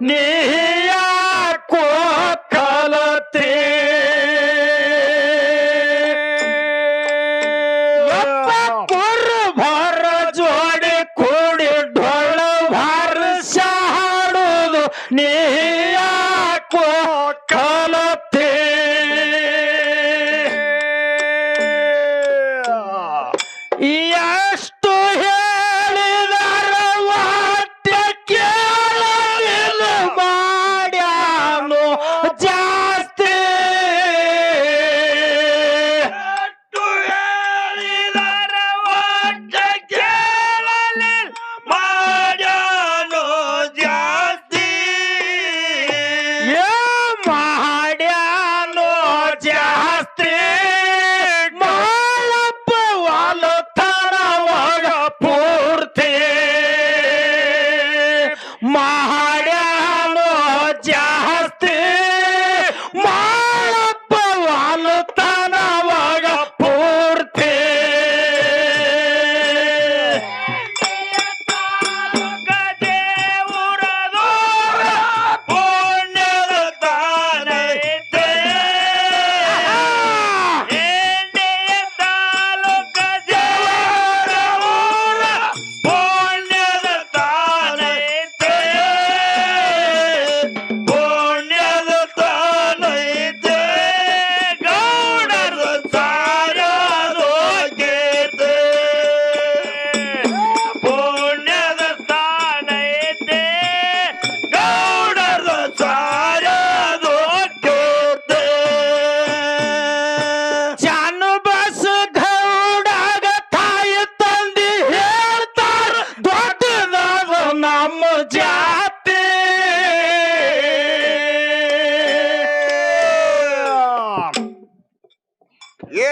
ಹಾಡೋದು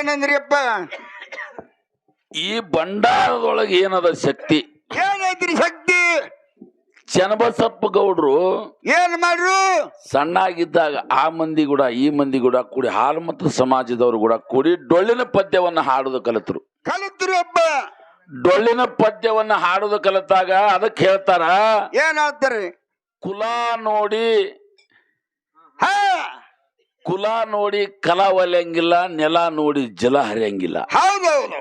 ಏನಂದ್ರಿಯಪ್ಪ? ಈ ಭಂಡಾರದೊಳಗೆ ಏನದ ಶಕ್ತಿ? ಏನೈತ್ರಿ ಶಕ್ತಿ? ಚನ್ನಬಸಪ್ಪ ಗೌಡ್ರು ಏನ್ ಮಾಡ್ರು? ಸಣ್ಣಾಗಿದ್ದಾಗ ಆ ಮಂದಿ ಕೂಡ ಈ ಮಂದಿ ಕೂಡ ಕೂಡಿ ಹಾಲು ಮತ್ತು ಸಮಾಜದವರು ಕೂಡ ಕೂಡಿ ಡೊಳ್ಳಿನ ಪದ್ಯವನ್ನ ಹಾಡುದು ಕಲಿತರು. ಕಲಿತರು ಅಪ್ಪ. ಡೊಳ್ಳಿನ ಪದ್ಯವನ್ನ ಹಾಡುದು ಕಲಿತಾಗ ಅದಕ್ಕೆ ಹೇಳ್ತಾರ ಏನ್ ಹೇಳ್ತಾರೆ? ಕುಲಾ ನೋಡಿ ಹಾ! ಕುಲ ನೋಡಿ ಕಲ ಒಲೆಯಂಗಿಲ್ಲ ನೆಲ ನೋಡಿ ಜಲ ಹರಿಯಂಗಿಲ್ಲ. ಹೌದೌದು.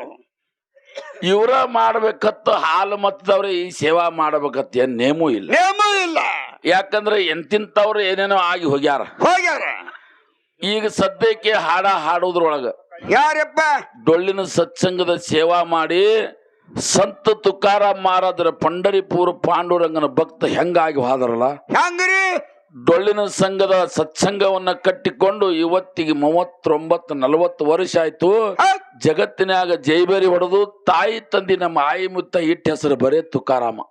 ಇವರ ಮಾಡ್ಬೇಕತ್ತ ಹಾಲು ಮತ್ತವ್ರ ಈ ಸೇವಾ ಮಾಡ್ಬೇಕತ್ತ ಏನ್ ನೇಮೂ ಇಲ್ಲ. ನೇಮೂ ಇಲ್ಲ. ಯಾಕಂದ್ರೆ ಎಂತಿಂತವ್ರು ಏನೇನೋ ಆಗಿ ಹೋಗ್ಯಾರ. ಹೋಗ್ಯಾರ. ಈಗ ಸದ್ಯಕ್ಕೆ ಹಾಡ ಹಾಡೋದ್ರೊಳಗ ಯಾರಪ್ಪ? ಡೊಳ್ಳಿನ ಸತ್ಸಂಗದ ಸೇವಾ ಮಾಡಿ ಸಂತ ತುಕಾರ ಮಾರಾದ್ರೆ ಪಂಡರಿಪುರ ಪಾಂಡುರಂಗನ ಭಕ್ತ ಹೆಂಗಾಗಿ ಹೋದರಲ್ಲ? ಹೆಂಗ್ರಿ? ಡೊಳ್ಳಿನ ಸಂಘದ ಸತ್ಸಂಗವನ್ನ ಕಟ್ಟಿಕೊಂಡು ಇವತ್ತಿಗೆ ಮೂವತ್ತೊಂಬತ್ತು ನಲವತ್ತು ವರ್ಷ ಆಯ್ತು. ಜಗತ್ತಿನಾಗ ಜೈಬೇರಿ ಹೊಡೆದು ತಾಯಿ ತಂದಿ ನಮ್ಮ ಆಯಿ ಮುತ್ತ ಇಟ್ಟ ಹೆಸರು ಬರೇ ತುಕಾರಾಮ.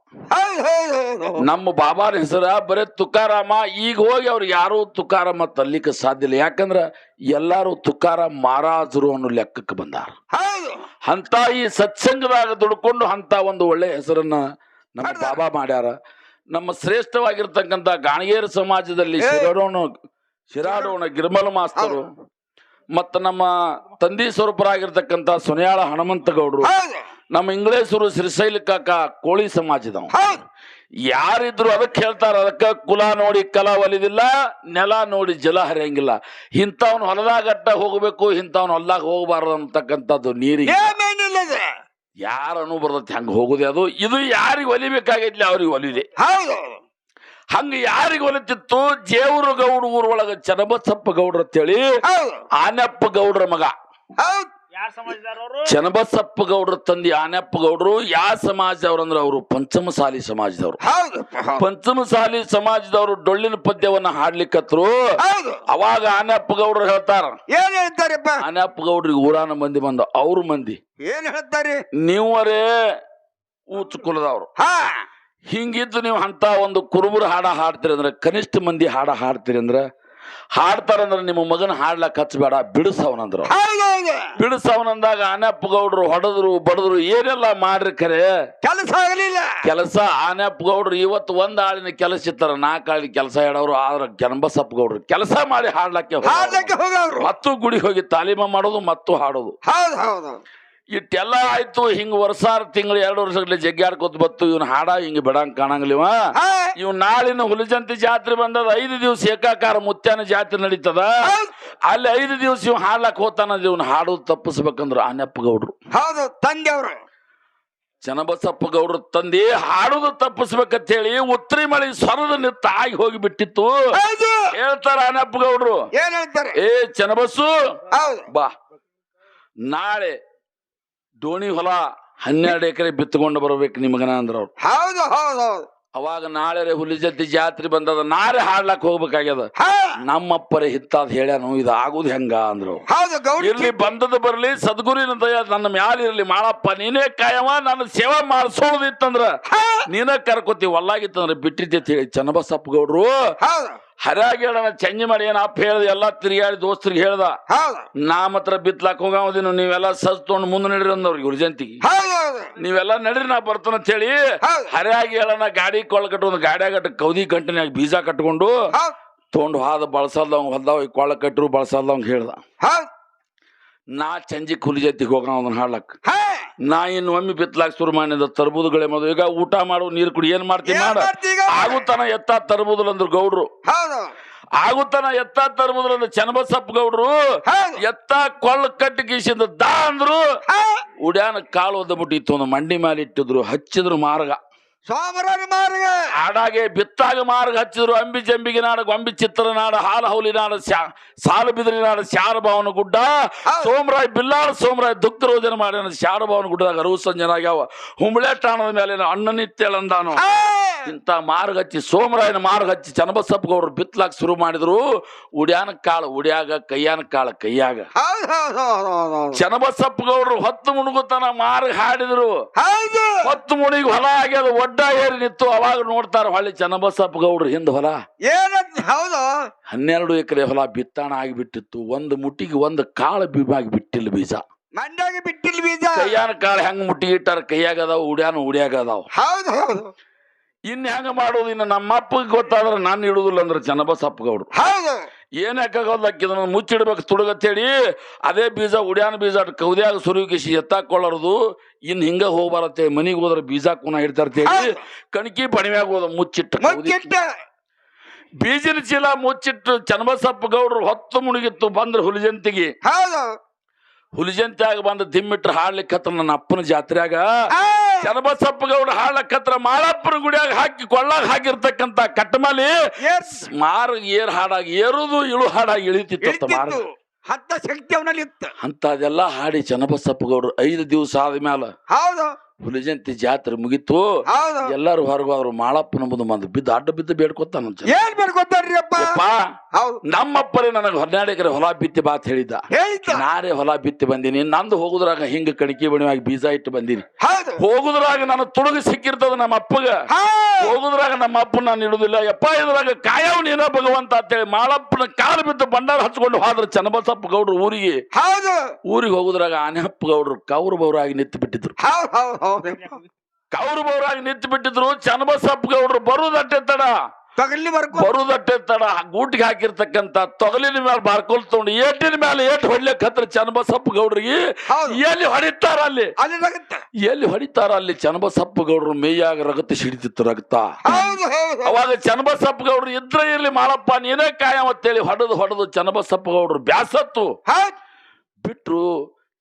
ನಮ್ಮ ಬಾಬಾರ ಹೆಸರ ಬರೇ ತುಕಾರಾಮ. ಈಗ ಹೋಗಿ ಅವ್ರು ಯಾರು ತುಕಾರಾಮ ತಲ್ಲಿಕ್ಕೆ ಸಾಧ್ಯ ಇಲ್ಲ. ಯಾಕಂದ್ರ ಎಲ್ಲಾರು ತುಕಾರಾಮ್ ಮಹಾರಾಜರು ಅನ್ನೋ ಲೆಕ್ಕಕ್ಕೆ ಬಂದಾರ. ಅಂತ ಈ ಸತ್ಸಂಗದಾಗ ದುಡ್ಕೊಂಡು ಅಂತ ಒಂದು ಒಳ್ಳೆ ಹೆಸರನ್ನ ನಮ್ಮ ಬಾಬಾ ಮಾಡ್ಯಾರ. ನಮ್ಮ ಶ್ರೇಷ್ಠವಾಗಿರ್ತಕ್ಕಂಥ ಗಾಣಿಗೇರ ಸಮಾಜದಲ್ಲಿ. ಶಿರಾಡೋಣ ಶಿರಾಡೋಣ ಗಿರ್ಮಲ ಮಾಸ್ತರು ಮತ್ತು ನಮ್ಮ ತಂದಿ ಸ್ವರೂಪರಾಗಿರ್ತಕ್ಕಂಥ ಸುನಿಯಾಳ ಹನುಮಂತ ಗೌಡರು ನಮ್ಮ ಇಂಗ್ಲೇಸರು ಶ್ರೀಶೈಲ ಕಾಕ ಕೋಳಿ ಸಮಾಜದವ ಹೌದು. ಯಾರಿದ್ರು ಅದಕ್ಕೆ ಹೇಳ್ತಾರ ಅದಕ್ಕೆ ಕುಲ ನೋಡಿ ಕಲ ಒಲಿದಿಲ್ಲ ನೆಲ ನೋಡಿ ಜಲ ಹರಿಯಂಗಿಲ್ಲ. ಇಂಥವ್ನ ಹೊಲದಾಗಟ್ಟ ಹೋಗಬೇಕು ಇಂಥವ್ನ ಹೊಲದಾಗ ಹೋಗಬಾರದು ಅಂತಕ್ಕಂಥದ್ದು ನೀರಿಗೆ? ಯಾರನ್ನು ಬರ್ತೈತಿ ಹಂಗೆ ಹೋಗುದೇ ಅದು? ಇದು ಯಾರಿಗೆ ಒಲಿಬೇಕಾಗೈತಿ ಅವ್ರಿಗೆ ಒಲಿದೆ. ಹೌದು. ಹಂಗ ಯಾರಿಗೆ ಒಲಿತಿತ್ತು? ಜೇವ್ರ ಗೌಡ ಊರೊಳಗ ಚನ್ನಬಸಪ್ಪ ಗೌಡ್ರ ಅಂತೇಳಿ ಹೇಳಿ ಆನೆಪ್ಪ ಗೌಡ್ರ ಮಗ. ಹೌದು. ಚನ್ನಬಸಪ್ಪ ಗೌಡ್ರ ತಂದೆ ಆನೆಪ್ಪ ಗೌಡ್ರು ಯಾವ ಸಮಾಜದವ್ರು ಅಂದ್ರೆ ಅವರು? ಪಂಚಮಸಾಲಿ ಸಮಾಜದವ್ರು. ಪಂಚಮಸಾಲಿ ಸಮಾಜದವರು ಡೊಳ್ಳಿನ ಪದ್ಯವನ್ನ ಹಾಡ್ಲಿಕ್ಕತ್ರು ಅವಾಗ ಆನೆಪ್ಪ ಗೌಡ್ರು ಹೇಳ್ತಾರ. ಏನ್ ಹೇಳ್ತಾರಪ್ಪ? ಆನೆಪ್ಪ ಗೌಡ್ರಿಗೆ ಊರಾನ ಮಂದಿ ಬಂದ ಅವ್ರ ಮಂದಿ. ಏನ್ ಹೇಳ್ತಾರೆ? ನೀವರೇ ಊಚ ಕುಲದವ್ರು. ಹಾ. ಹಿಂಗಿದ್ದು ನೀವು ಅಂತ ಒಂದು ಕುರುಬರು ಹಾಡ ಹಾಡ್ತೀರಿ ಅಂದ್ರೆ ಕನಿಷ್ಠ ಮಂದಿ ಹಾಡ ಹಾಡ್ತೀರಿ ಅಂದ್ರೆ ಹಾಡ್ತಾರಂದ್ರೆ ನಿಮ್ಮ ಮಗನ ಹಾಡ್ಲಕ್ ಹಚ್ಚಬೇಡ ಬಿಡಿಸವನಂದ್ರು. ಬಿಡಿಸವನಂದಾಗ ಆನೆಪ್ಪ ಗೌಡ್ರು ಹೊಡೆದ್ರು ಬಡದ್ರು ಏನೆಲ್ಲ ಮಾಡ್ರಿ ಕರೆ ಕೆಲಸ ಆಗಲಿಲ್ಲ. ಕೆಲಸ ಆನೆಪ್ಪ ಗೌಡ್ರು ಇವತ್ತು ಒಂದ್ ಆಳಿನ ಕೆಲಸ ಇತ್ತಾರ ನಾಲ್ಕು ಆಳಿನ ಕೆಲಸ ಹೇಳೋರು ಆದ್ರ ಕೆನಬಸಪ್ಪ ಗೌಡ್ರು ಕೆಲಸ ಮಾಡಿ ಹಾಡ್ಲಕ್ಕೆ ಹತ್ತು ಗುಡಿ ಹೋಗಿ ತಾಲೀಮ ಮಾಡೋದು ಮತ್ತು ಹಾಡೋದು. ಹೌದು ಹೌದು. ಇಟ್ಟೆಲ್ಲ ಆಯ್ತು ಹಿಂಗ್ ವರ್ಷಾರು ತಿಂಗಳು ಎರಡು ವರ್ಷಗಟ್ಲೆ ಜಗ್ಗಾಡ್ಕೊತ ಬತ್ತು ಇವನ್ ಹಾಡ ಹಿಂಗ್ ಬಿಡಂಗ್ ಕಾಣಂಗಿಲ್ವ ಇವ. ನಾಳಿನ ಹುಲಿಜಂತಿ ಜಾತ್ರೆ ಬಂದದ ಐದು ದಿವಸ ಏಕಾಕಾರ ಮುತ್ಯಾನ ಜಾತ್ರೆ ನಡೀತದ. ಅಲ್ಲಿ ಐದು ದಿವಸ ಇವ್ ಹಾಡ್ಲಕ್ ಹೋತಾನ ಇವ್ನ ಹಾಡು ತಪ್ಪಿಸ್ಬೇಕಂದ್ರ ಆನೆಪ್ಪ ಗೌಡ್ರು ಹೌದು ತಂದೆವ್ರು ಚನ್ನಬಸಪ್ಪ ಗೌಡ್ರು ತಂದಿ ಹಾಡುದು ತಪ್ಪಿಸ್ಬೇಕಂತ ಹೇಳಿ ಉತ್ತರಿ ಮಳಿ ಸ್ವರದ ನಿತ್ತ ಆಗಿ ಹೋಗಿ ಬಿಟ್ಟಿತ್ತು ಹೇಳ್ತಾರ ಆನೆಪ್ಪ ಗೌಡ್ರು ಏನ್ ಹೇಳ್ತಾರೆ? ಏ ಚನ್ನಬಸ್ಸು ಹೌದು. ಬಾ. ನಾಳೆ ಡೋಣಿ ಹೊಲ ಹನ್ನೆರಡು ಎಕರೆ ಬಿತ್ತುಕೊಂಡು ಬರ್ಬೇಕು ನಿಮಗನ ಅಂದ್ರ ಅವ್ರು. ಹೌದು ಹೌದು ಹೌದು. ಅವಾಗ ನಾಳೆ ಹುಲಿ ಜೊತೆ ಜಾತ್ರೆ ಬಂದದ ನಾಳೆ ಹಾಡ್ಲಕ್ ಹೋಗ್ಬೇಕಾಗ್ಯದ. ನಮ್ಮಪ್ಪರ ಹಿತ್ತಾದ್ ಹೇಳ್ಯಾನು ಇದು ಆಗುದು ಹೆಂಗ ಅಂದ್ರು. ಇಲ್ಲಿ ಇರ್ಲಿ ಬಂದದ ಬರ್ಲಿ ಸದ್ಗುರಿನ ದಯ ನನ್ನ ಮ್ಯಾಲ ಇರ್ಲಿ. ಮಾಡಪ್ಪ ನೀನೇ ಕಾಯವ ನನ್ನ ಸೇವಾ ಮಾಡಿಸೋದಿತ್ತಂದ್ರ ನೀನ ಕರ್ಕೋತಿ ಒಲ್ಲಾಗಿತ್ತಂದ್ರ ಬಿಟ್ಟಿದ್ದೆ ಹೇಳಿ ಚನ್ನಬಸಪ್ಪ ಗೌಡ್ರು ಹೌದು ಹರ್ಯಾಗಿ ಹೇಳನ ಚಂಜಿ ಮಾಡಿ ಏನ್ ಅಪ್ಪ ಹೇಳ್ದ ಎಲ್ಲಾ ತಿರುಗಾಡಿ ದೋಸ್ತರಿಗೆ ಹೇಳ್ದ. ನಾ ಮಾತ್ರ ಬಿತ್ಲಾಕ್ ಹೋಗಾವದಿನ ನೀವೆಲ್ಲ ಸಜ್ ತೊಗೊಂಡು ಮುಂದೆ ನಡೀರಿ ಅಂದವ್ರಿಗೆ ಗುರುಜಂತಿಗೆ ನೀವೆಲ್ಲ ನಡೀರಿ ನಾ ಬರ್ತಾನ ಅಂತ ಹೇಳಿ. ಹರ್ಯಾಗಿ ಹೇಳನ ಗಾಡಿ ಕೊಳ್ಳ ಕಟ್ಕೊಂಡು ಗಾಡ್ಯಾಗ ಕೌದಿ ಕಂಟಿನ್ಯಾಗ ಬೀಜ ಕಟ್ಕೊಂಡು ಹೌದು. ತೊಗೊಂಡು ಹಾದ ಹೊಲ್ದಾವ ಈ ಕೊಳ್ಳ ಕಟ್ಟರು ಬಳಸಲ್ದವಂಗ ಹೇಳ್ದ. ಹೌದು. ನಾ ಚಂಜಿ ಕುಲಿ ಹೋಗೋಣ ಹೋಗ ಅದನ್ನ ಹಾಡ್ಲಕ್. ಹಾ! ನಾ ಇನ್ನು ಒಮ್ಮೆ ಬಿತ್ಲಾಕ್ ಶುರು ಮಾಡಿದ ತರಬೂದುಗಳೇ ಮೊದಲು ಈಗ ಊಟ ಮಾಡು ನೀರ್ ಕುಡಿ ಏನ್ ಮಾಡ್ತೀನಿ ಮಾಡ? ಆಗುತ್ತಾನ ಎತ್ತ ತರಬೂದು ಅಂದ್ರು ಗೌಡ್ರು ಆಗುತ್ತಾನ ಎತ್ತ ತರ್ಬುದ್ರ ಅಂದ್ರೆ ಚನ್ನಬಸಪ್ಪ ಗೌಡ್ರು. ಎತ್ತ ಕೊಳ್ಳ ಕಟ್ಟಿ ಗೀಸಿಂದ ದಾ ಅಂದ್ರು ಉಡ್ಯಾನ ಕಾಳು ಒದ್ದ ಬಿಟ್ಟಿತ್ತು ಒಂದು ಮಂಡಿ ಮೇಲೆ ಇಟ್ಟಿದ್ರು ಹಚ್ಚಿದ್ರು ಮಾರ್ಗ. ಸೋಮವಾರ ಮಾರ್ಗ. ಆಡಾಗೆ ಬಿತ್ತಾಗ ಮಾರ್ಗ ಹಚ್ಚಿದ್ರು. ಅಂಬಿ ಜಂಬಿಗೆ ನಾಡ ಗೊಂಬಿ ಚಿತ್ರ ನಾಡ ಹಾಲ ಹೌಲಿ ನಾಡ ಸಾಲ ಬಿದಿರಿ ನಾಡ ಶಾರ ಭಾವನ ಗುಡ್ಡ. ಸೋಮರಾಯ್ ಬಿಲ್ಲಾಳ ಸೋಮರಾಯ್ ದುಃಖ ರೋಜನ ಮಾಡ್ಯಾನ ಶಾರ ಭವನ ಗುಡ್ಡದಾಗ ಅರವು ಸಂಜನಾಗ್ಯಾವ. ಹುಂಬಳೆ ಟಾಣದ ಮೇಲೆ ಅಣ್ಣನಿತ್ತೇಳಂದಾನು ಇಂತ ಮಾರ್ಗ ಹಚ್ಚಿ ಸೋಮರಾಯನ ಮಾರ್ಗ ಹಚ್ಚಿ ಚನ್ನಬಸಪ್ಪ ಗೌಡ್ರು ಬಿತ್ಲಾಕ್ ಶುರು ಮಾಡಿದ್ರು. ಉಡ್ಯಾನ ಕಾಳು ಉಡ್ಯಾಗ ಕೈಯಾನ ಕಾಳು ಕೈಯಾಗ. ಹೌದು ಹೌದು ಹೌದು ಹೌದು ಹೌದು. ಚನ್ನಬಸಪ್ಪ ಗೌಡ್ರು ಹೊತ್ತು ಮುಣುಗುತನ ಮಾರ್ಗ ಹಾಡಿದ್ರು. ಹೊತ್ತು ಮುಣಿಗೆ ಹೊಲ ಆಗ್ಯದ ಒಡ್ಡ ಏರಿ ನಿಂತು ಅವಾಗ ನೋಡ್ತಾರ ಹೊಳ್ಳಿ ಚನ್ನಬಸಪ್ಪ ಗೌಡ್ರು ಹಿಂದ ಹೊಲ. ಏನಂತ ಹೌದು. ಹನ್ನೆರಡು ಎಕರೆ ಹೊಲ ಬಿತ್ತಾಣ ಆಗಿಬಿಟ್ಟಿತ್ತು. ಒಂದು ಮುಟ್ಟಿಗೆ ಒಂದು ಕಾಳು ಬಿಬಾಗಿ ಬಿಟ್ಟಿಲ್ಲ ಬೀಜ. ಮಂಡ್ಯಾಗ ಬಿಟ್ಟಿಲ್ ಬೀಜ. ಕೈಯಾನ ಕಾಳು ಹೆಂಗ್ ಮುಟ್ಟಿಗೆ ಇಟ್ಟಾರ? ಕೈಯಾಗ ಅದಾವ ಉಡ್ಯಾನ ಉಡ್ಯಾಗ ಅದಾವ. ಹೌದು ಹೌದು. ಇನ್ ಹೆಂಗ ಮಾಡೋದು? ಇನ್ನು ನಮ್ಮ ಅಪ್ಪಗೆ ಗೊತ್ತಾದ್ರೆ ನಾನು ಇಡುದಿಲ್ಲ ಅಂದ್ರೆ ಚನ್ನಬಸಪ್ಪ ಗೌಡ್ರು. ಹೌದು. ಏನ್ ಯಾಕಾಗೋದಕ್ಕಿದನ್ನ ಮುಚ್ಚಿಡ್ಬೇಕು ತುಡುಗತ್ತೇಳಿ. ಅದೇ ಬೀಜ ಉಡ್ಯಾನ ಬೀಜ ಕೌದ್ಯಾಗ ಸುರುಗಿಸಿ ಎತ್ತಾಕೊಳ್ಳೋದು ಇನ್ ಹಿಂಗೆ ಹೋಗ್ಬಾರತ್ತೆ ಮನಿಗೆ ಹೋದ್ರೆ ಬೀಜ ಕುನ ಇಡ್ತಾರ್ತೇಳಿ. ಕಣಕಿ ಬಣಿಮ್ಯಾಗ ಹೋದ ಮುಚ್ಚಿಟ್ಟ. ಬೀಜಿನ ಚೀಲ ಮುಚ್ಚಿಟ್ಟು ಚನ್ನಬಸಪ್ಪ ಗೌಡ್ರು ಹೊತ್ತು ಮುಣಗಿತ್ತು ಬಂದ್ರೆ ಹುಲಿಜಂತಿಗೆ. ಹುಲಿಜಂತಿಯಾಗ ಹುಲಿಜಂತ್ಯಾಗ ಬಂದು ದಿಮ್ಮಿಟ್ರು ಹಾಡ್ಲಿಕ್ಕೆ ಹತ್ರ ನನ್ನ ಅಪ್ಪನ ಜಾತ್ರ್ಯಾಗ. ಆ, ಹಾಡಕ್ಕತ್ರ ಮಾಳಪ್ಪನ ಗುಡಿಯಾಗ ಹಾಕಿ ಕೊಳ್ಳಾಗ ಹಾಕಿರ್ತಕ್ಕಂತ ಕಟ್ಟಮಲಿ ಮಾರು ಮಾರ್ ಏರ್ ಹಾಡಾಗಿ ಏರುದು ಇಳು ಹಾಡಾಗಿ ಇಳಿತಿತ್ತು ಅಂತ ಹತ್ತ ಶಕ್ತಿ ಅವನಲ್ಲಿ ಇತ್ತು. ಅಂತ ಅದೆಲ್ಲ ಹಾಡಿ ಚನ್ನಬಸಪ್ಪಗೌಡ್ರು ಐದು ದಿವಸ ಆದ್ಮೇಲೆ ಹೌದು. ಹುಲಿಜಂತಿ ಜಾತ್ರೆ ಮುಗಿತು. ಹೌದು. ಎಲ್ಲಾರು ಅವ್ರು ಮಾಳಪ್ಪನ ಮುಂದೆ ಬಂದು ಬಿದ್ದು ಅಡ್ಡ ಬಿದ್ದು ಬೇಡ್ಕೊತಾನ ಏನ್ ಬೇಡ್ಕೊತಾರ್ರಿ ಅಪ್ಪ? ಅಪ್ಪ ಹೌದು. ನಮ್ಮಪ್ಪರೇ ನನಗೆ ಹನ್ನೆರಡು ಎಕರೆ ಹೊಲ ಬಿತ್ತಿ ಬಾತ್ ಹೇಳಿದ್ದ. ನಾರೇ ಹೊಲ ಬಿತ್ತಿ ಬಂದೀನಿ. ನಂದು ಹೋಗುದ್ರಾಗ ಹಿಂಗ ಕಣಕಿ ಬಣಿವಾಗಿ ಬೀಜ ಇಟ್ಟು ಬಂದೀನಿ. ಹೌದು. ಹೋಗುದ್ರಾಗ ನನ್ನ ತುಡುಗ ಸಿಕ್ಕಿರ್ತದ ನಮ್ಮ ಅಪ್ಪಗ. ಹೋಗುದ್ರಾಗ ನಮ್ಮ ಅಪ್ಪ ನಾನು ಇಡುದಿಲ್ಲ. ಯಪ್ಪ ಇದ್ರಾಗ ಕಾಯವ್ ನೀನ ಭಗವಂತ ಅಂತೇಳಿ ಮಾಳಪ್ಪನ ಕಾಲು ಬಿದ್ದು ಬಂಡಾರ ಹಚ್ಕೊಂಡು ಹೋದ್ರ ಚನ್ನಬಸಪ್ಪ ಗೌಡ್ರು ಊರಿಗೆ. ಹೌದು. ಊರಿಗೆ ಹೋಗುದ್ರಾಗ ಆನೆಪ್ಪ ಗೌಡ್ರು ಕೌರು ಬೌರಾಗಿ ನಿಂತು ಬಿಟ್ಟಿದ್ರು. ಹೌದು ಹೌದು. ಹೌದು ಕೌರು ನಿಂತು ಬಿಟ್ಟಿದ್ರು ಚನ್ನಬಸಪ್ಪ ಗೌಡ್ರು ಬರುದಟ್ಟೆ ತಡ ತಗಲಿ ಬರ್ಕೊ. ಬರುದಟ್ಟೆ ತಡ ಗೂಟಿಗೆ ಹಾಕಿರ್ತಕ್ಕಂತ ತೊಗಲಿನ ಮೇಲೆ ಬಾರ್ಕೊಲ್ ತಗೊಂಡು ಏಟಿನ ಮೇಲೆ ಏಟ್ ಹೊಡ್ಲಿಕ್ಕತ್ರ ಚನ್ನಬಸಪ್ಪ ಗೌಡ್ರಿಗೆ ಎಲ್ಲಿ ಹೊಡಿತಾರ ಅಲ್ಲಿ? ಅಲ್ಲಿ ಎಲ್ಲಿ ಹೊಡಿತಾರ ಅಲ್ಲಿ ಚನ್ನಬಸಪ್ಪ ಗೌಡ್ರು ಮೇಯಾಗ ರಗತ ಸಿಡಿತಿತ್ತು ರಕ್ತ ಅವಾಗ ಚನ್ನಬಸಪ್ಪ ಗೌಡ್ರು ಇದ್ರೆ ಇರ್ಲಿ ಮಾಳಪ್ಪ ನೀನೇ ಕಾಯಂ ಅಂತೇಳಿ ಹೊಡೆದು ಹೊಡೆದು ಚನ್ನಬಸಪ್ಪ ಗೌಡ್ರು ಬ್ಯಾಸತ್ತು ಬಿಟ್ರು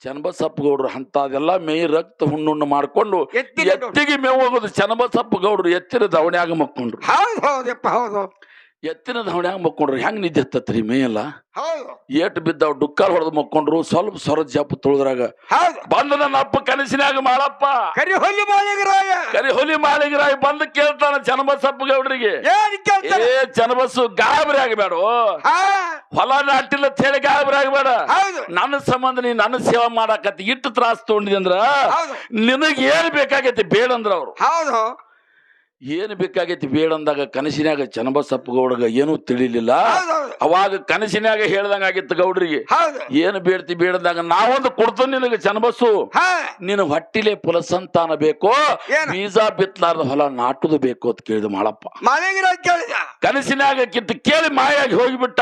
ಚನ್ನಬಸಪ್ಪ ಗೌಡ್ರು ಅಂತದೆಲ್ಲ ಮೇಯ್ ರಕ್ತ ಹುಣ್ಣುಣ್ಣು ಮಾಡ್ಕೊಂಡು ಎತ್ತಿನ ಎತ್ತಿಗೆ ಮೇವು ಹೋಗೋದು ಚನ್ನಬಸಪ್ಪ ಗೌಡ್ರು ಎತ್ತಿನ ದವಣ್ಯಾಗ ಮಕ್ಕೊಂಡ್ರು. ಹೌದು ಹೌದಪ್ಪ ಹೌದು. ಎತ್ತಿನ ದವಣ್ಯಾಗ ಮಕ್ಕೊಂಡ್ರು. ಹೆಂಗ್ ನಿದ್ದೆ ಹತ್ತತ್ರಿ ಮೇಯಲ್ಲ ಹೌದು. ಏಟ್ ಬಿದ್ದಾವ್ ಡುಕ್ಕಾಲ್ ಹೊಡೆದು ಮಕ್ಕೊಂಡ್ರು. ಸ್ವಲ್ಪ ಸ್ವರ ಜಪ್ಪ ತುಳಿದ್ರಾಗ ಹೌದು. ಬಂದ ನನ್ನ ಅಪ್ಪ ಕನಸಿನಾಗ ಮಾಳಪ್ಪ. ಕರಿ ಹೊಲಿ ಮಾಲಿಗರಾಯ ಕರಿ ಹುಲಿ ಬಂದು ಕೇಳ್ತಾನ ಚನ್ನಬಸಪ್ಪ ಗೌಡ್ರಿಗೆ ಕೇಳ್ತಾರೆ ಏ ಚನ್ನಬಸ್ಸು ಗಾಬರಿ ಆಗಬೇಡ. ಹಾ. ಹೊಲ ನಾಟಿಲ್ಲ ಅಂತ ಹೇಳಿ ಗಾಬರಿ ಹೌದು. ನನ್ನ ಸಂಬಂಧ ನೀ ನನ್ನ ಸೇವೆ ಮಾಡಾಕತ್ತಿ ಇಟ್ಟು ತ್ರಾಸ ತೊಗೊಂಡಿದ್ರ ಅಂದ್ರ ನಿನಗ್ ಏನ್ ಬೇಕಾಗೈತಿ ಬೇಡ ಅಂದ್ರ ಅವ್ರು. ಹೌದು. ಏನ್ ಬೇಕಾಗೈತಿ ಬೇಡಂದಾಗ ಕನಸಿನ್ಯಾಗ ಚನ್ನಬಸಪ್ಪ ಗೌಡಗ ಏನೂ ತಿಳಿಲಿಲ್ಲ. ಅವಾಗ ಕನಸಿನಾಗ ಹೇಳ್ದಂಗ ಆಗಿತ್ತು ಗೌಡ್ರಿಗೆ. ಏನು ಬೇಡ್ತಿ ಬೇಡಂದಾಗ ನಾವೊಂದು ಕೊಡ್ತು ನಿನಗೆ ಚನ್ನಬಸ್ಸು ನಿನ್ನ ಹೊಟ್ಟಿಲೆ ಪುಲಸಂತಾನ ಬೇಕೋ? ಬೀಜ ಬಿತ್ತಲಾರ್ದ ಹೊಲ ನಾಟುದು ಬೇಕು ಅಂತ ಕೇಳಿದ ಮಾಳಪ್ಪ. ಕನಸಿನಾಗ ಕಿತ್ತು ಕೇಳಿ ಮಾಯಾಗಿ ಹೋಗಿಬಿಟ್ಟ.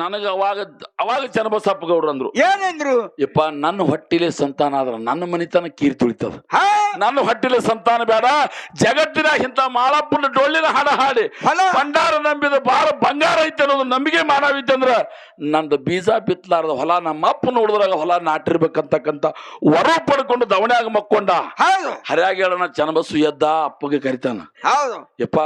ನನಗ ಅವಾಗ ಅವಾಗ ಚನ್ನಬಸಪ್ಪ ಗೌಡ್ರು ಅಂದ್ರು. ಏನಂದ್ರು? ಯಪ್ಪ ನನ್ನ ಹೊಟ್ಟಿಲೆ ಸಂತಾನ ಆದ್ರ ನನ್ನ ಮನಿತನ ಕೀರಿ ತುಳಿತದ ನನ್ನ ಹೊಟ್ಟಿಲೆ ಸಂತಾನ ಬೇಡ. ಜಗತ್ತಿನ ಇಂತ ಮಾಳಪ್ಪನ ಡೊಳ್ಳಿನ ಹಾಡ ಹಾಡಿ ಭಂಡಾರ ನಂಬಿದ ಬಾಳ ಬಂಗಾರ ಐತೆ ಅನ್ನೋದು ನಂಬಿಕೆ ಮಾಡಾವಿತ್ತೆ ಅಂದ್ರ ನಂದು ಬೀಜ ಬಿತ್ತಲಾರದ ಹೊಲ ನಮ್ಮ ಅಪ್ಪ ನೋಡಿದ್ರಾಗ ಹೊಲ ನಾಟಿರ್ಬೇಕಂತಕ್ಕಂತ ವರ ಪಡ್ಕೊಂಡು ದವಣ್ಯಾಗ ಮಕ್ಕೊಂಡ. ಹರ್ಯಾಗ ಹೇಳೋಣ ಚನ್ನಬಸ್ಸು ಎದ್ದ ಅಪ್ಪಗೆ ಕರಿತಾನ. ಯಪ್ಪ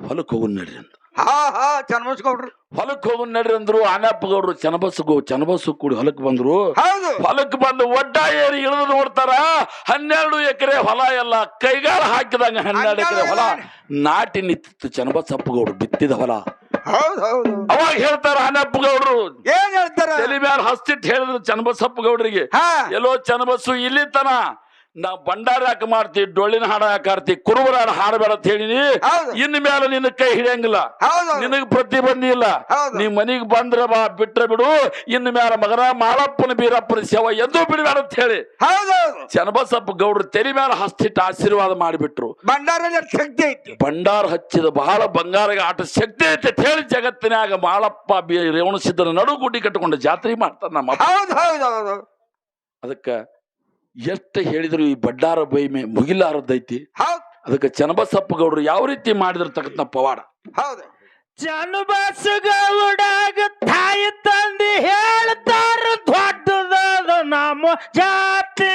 ಹೊಲಕ್ಕೆ ಹೋಗುನ್ ನಡ್ರಿ ಅಂತ. ಹಾ ಹಾ ಚನ್ಮಸ್ಕೊಡ್ರಿ ಹೊಲಕ್ ಹೋಗ್ ನಡ್ರಿ ಅಂದ್ರು ಆನಪ್ಪ ಗೌಡ್ರು ಚನ್ನಬಸ್ಸು ಗೋ ಚನ್ನಬಸ್ಸು ಕೂಡಿ ಹೊಲಕ್ ಬಂದ್ರು. ಹೌದು. ಹೊಲಕ್ ಬಂದು ಒಡ್ಡ ಏರಿ ಇಳಿದು ನೋಡ್ತಾರ ಹನ್ನೆರಡು ಎಕರೆ ಹೊಲ ಎಲ್ಲ ಕೈಗಾಲ ಹಾಕಿದಂಗ ಹನ್ನೆರಡು ಎಕರೆ ಹೊಲ. ನಾಟಿ ನಿಂತಿತ್ತು ಚನಬಸಪ್ಪಗೌಡ್ರು ಬಿತ್ತಿದ ಹೊಲ. ಹೌದು ಹೌದು. ಅವಾಗ ಹೇಳ್ತಾರ ಹನಪ್ಪಗೌಡ್ರು ಏನ್ ಹೇಳ್ತಾರ? ತಲೆ ಮ್ಯಾಲ ಹಸ್ತಿಟ್ ಹೇಳಿದ್ರು ಚನ್ನಬಸಪ್ಪಗೌಡ್ರಿಗೆ. ಎಲ್ಲೋ ಚನ್ನಬಸ್ಸು ಇಲ್ಲಿ ತನ ನಾ ಭಂಡಾರ ಯಾಕೆ ಮಾಡ್ತಿ? ಡೊಳ್ಳಿನ ಹಾಡ ಯಾಕೆ ಆಡ್ತಿ? ಕುರುಬರ ಹಾಡ ಹಾಡಬೇಡ ಅಂತ ಹೇಳಿನಿ ಇನ್ ಇನ್ನು ಮೇಲೆ ನಿನ್ನ ಕೈ ಹಿಡಿಯಂಗಿಲ್ಲ. ನಿನಗ್ ಪ್ರತಿಬಂಧಿ ಇಲ್ಲ. ನೀ ಮನಿಗ್ ಬಂದ್ರ ಬಾ ಬಿಟ್ರ ಬಿಡು. ಇನ್ನು ಮೇಲೆ ಮಗನ ಮಾಳಪ್ಪನ ಬೀರಪ್ಪನ ಸೇವ ಎಂದೂ ಬಿಡಬೇಡ ಅಂತ ಹೇಳಿ. ಹೌದು ಚನ್ನಬಸಪ್ಪ ಗೌಡ್ರು ತೆರಿ ಮೇಲೆ ಹಸ್ತಿಟ್ಟು ಆಶೀರ್ವಾದ ಮಾಡಿಬಿಟ್ರು. ಭಂಡಾರಲ್ಲಿ ಶಕ್ತಿ ಐತಿ. ಭಂಡಾರ ಹಚ್ಚಿದ ಬಹಳ ಬಂಗಾರ ಆಟ ಶಕ್ತಿ ಐತೆ ಅಂತ ಹೇಳಿ ಜಗತ್ತಿನಾಗ ಮಾಳಪ್ಪ ಬಿ ನಡು ಗುಡ್ಡಿ ಕಟ್ಟಿಕೊಂಡು ಜಾತ್ರೆ ಮಾಡ್ತಾರ ನಮ್ಮ ಅದಕ್ಕ ಎಷ್ಟು ಹೇಳಿದ್ರು ಈ ಬಡ್ಡಾರ ಬೈಮೆ ಮುಗಿಲಾರದೈತಿ ಹೌದು. ಅದಕ್ಕೆ ಚನ್ನಬಸಪ್ಪ ಗೌಡ್ರು ಯಾವ ರೀತಿ ಮಾಡಿದಿರ್ತಕ್ಕಂಥ ಪವಾಡ? ಹೌದು. ಚನ್ನಬಸಗೌಡಾಗ ತಾಯಿ ತಂದೆ ಹೇಳ್ತಾರ ದೊಡ್ಡದಾದ ನಮ್ಮ ಜಾತಿ.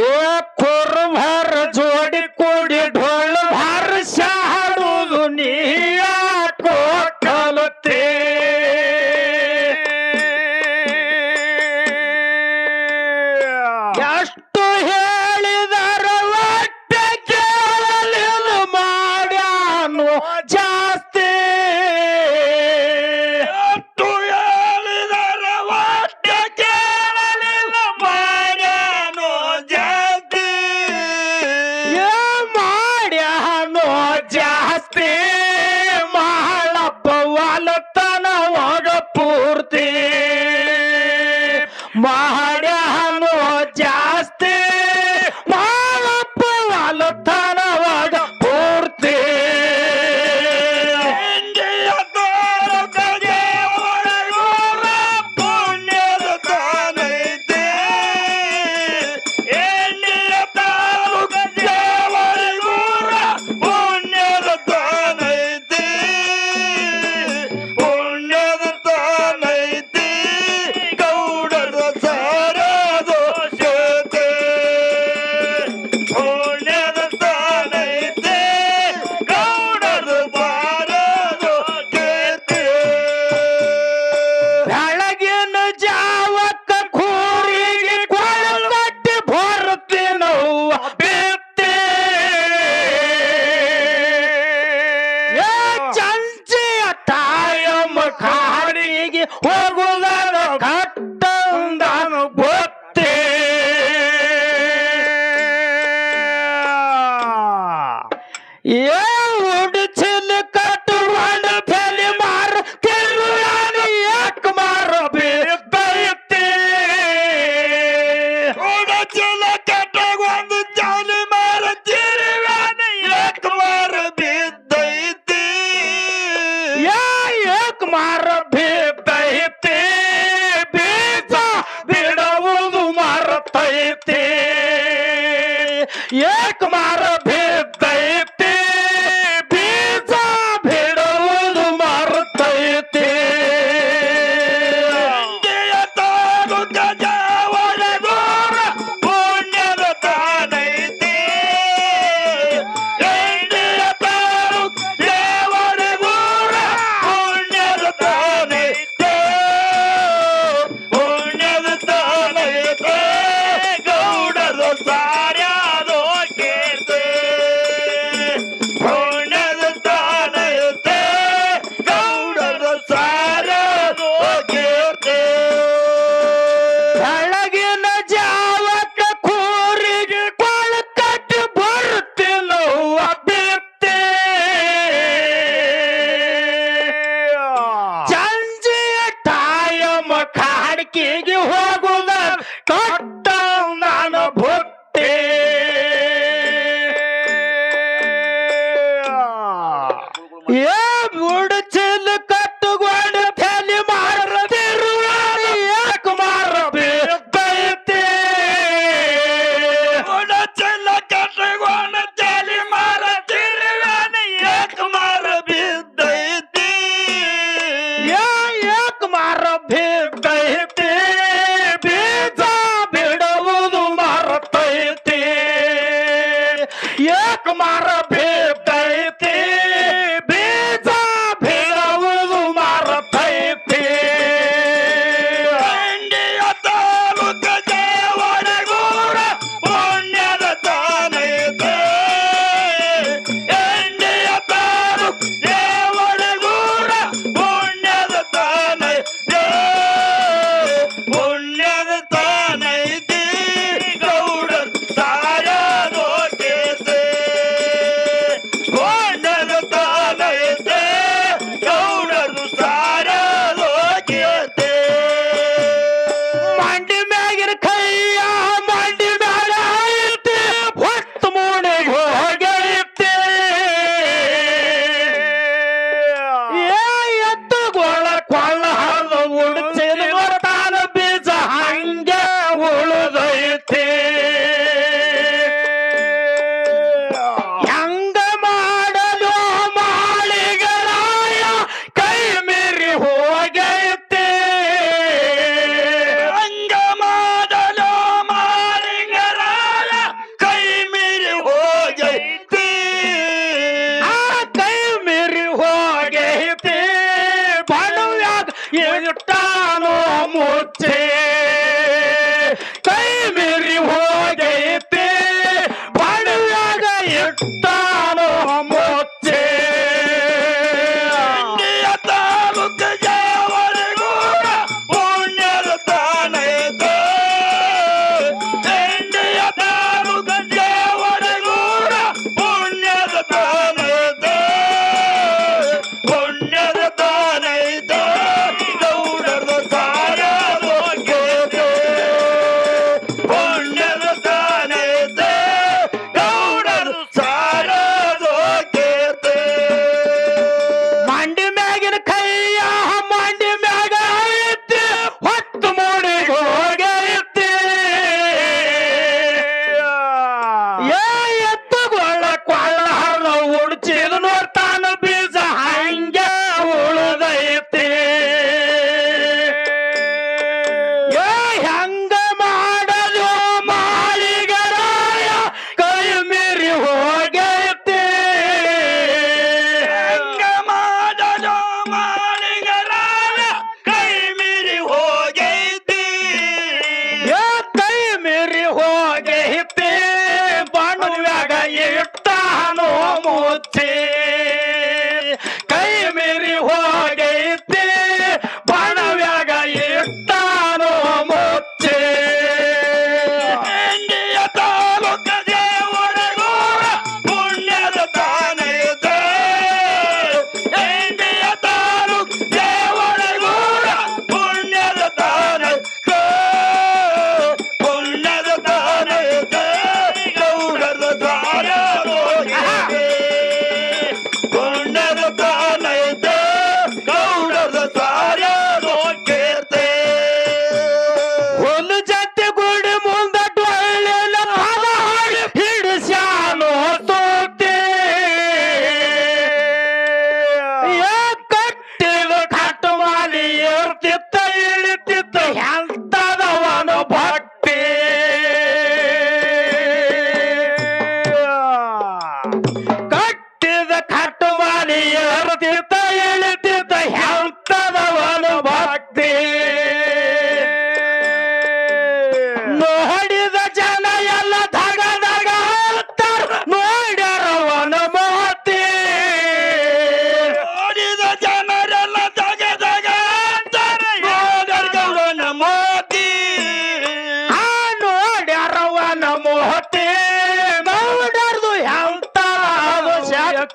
ಏ ಕುರ್ಭರ ಜೋಡಿ பேர் ಏ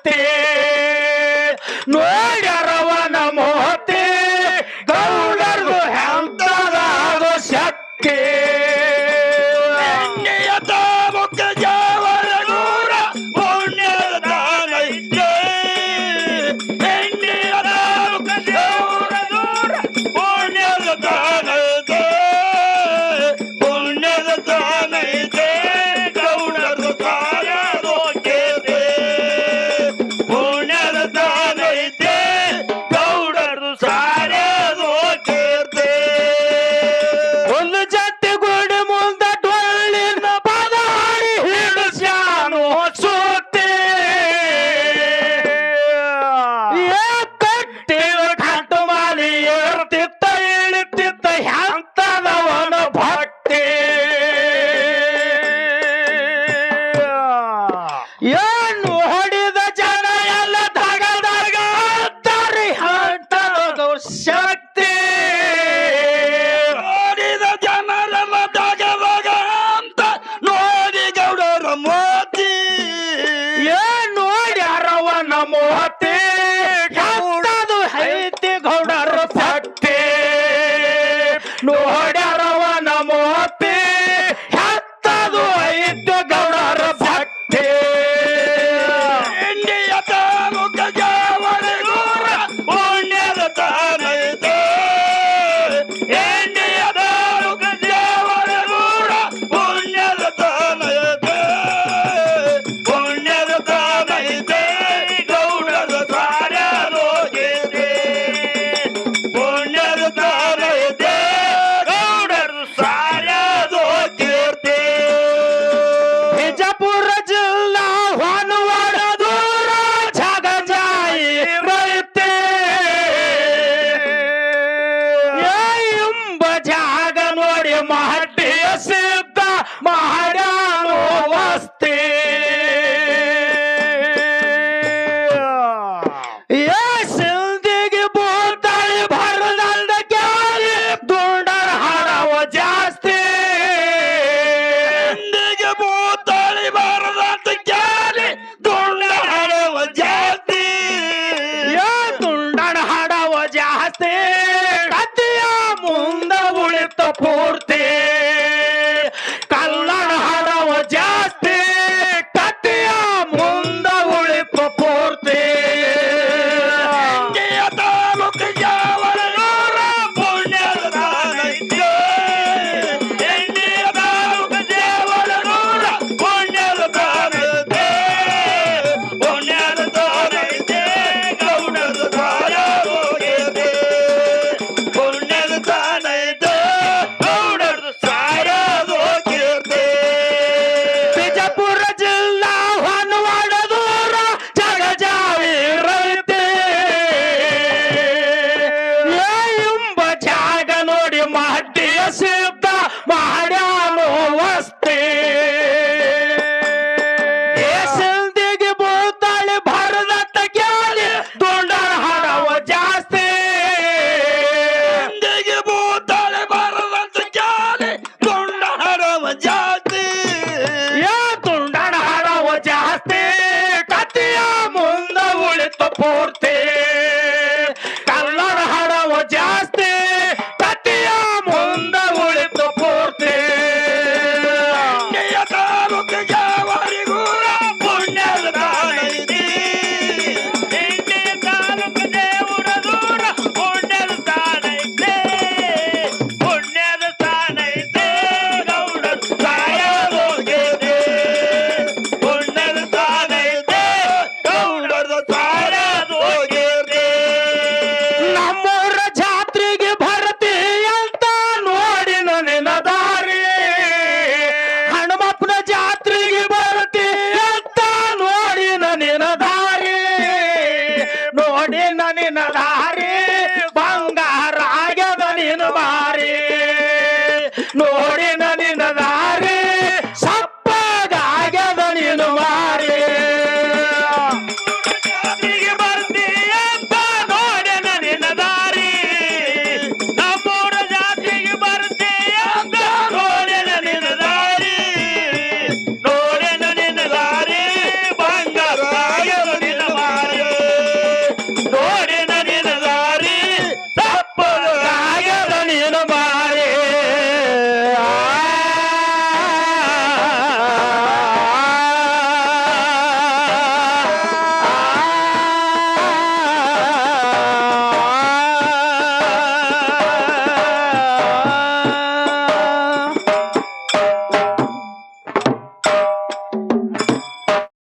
bater